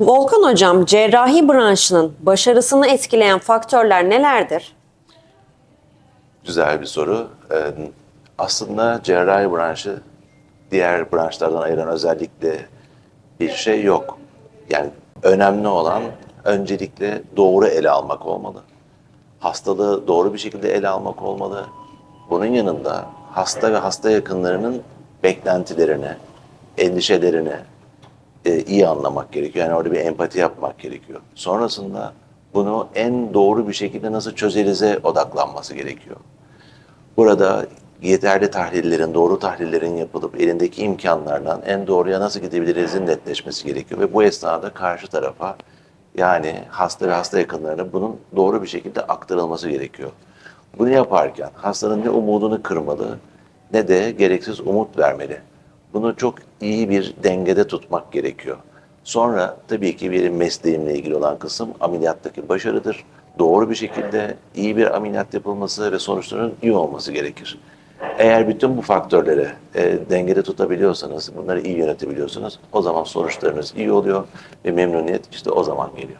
Volkan Hocam, cerrahi branşının başarısını etkileyen faktörler nelerdir? Güzel bir soru. Ee, aslında cerrahi branşı diğer branşlardan ayıran özellikle bir şey yok. Yani önemli olan öncelikle doğru ele almak olmalı. Hastalığı doğru bir şekilde ele almak olmalı. Bunun yanında hasta ve hasta yakınlarının beklentilerini, endişelerini e, iyi anlamak gerekiyor. Yani orada bir empati yapmak gerekiyor. Sonrasında bunu en doğru bir şekilde nasıl çözerize odaklanması gerekiyor. Burada yeterli tahlillerin, doğru tahlillerin yapılıp elindeki imkanlardan en doğruya nasıl gidebilirizin netleşmesi gerekiyor. Ve bu esnada karşı tarafa yani hasta ve hasta yakınlarına bunun doğru bir şekilde aktarılması gerekiyor. Bunu yaparken hastanın ne umudunu kırmalı ne de gereksiz umut vermeli. Bunu çok iyi bir dengede tutmak gerekiyor. Sonra tabii ki benim mesleğimle ilgili olan kısım ameliyattaki başarıdır. Doğru bir şekilde iyi bir ameliyat yapılması ve sonuçların iyi olması gerekir. Eğer bütün bu faktörleri e, dengede tutabiliyorsanız, bunları iyi yönetebiliyorsanız o zaman sonuçlarınız iyi oluyor ve memnuniyet işte o zaman geliyor.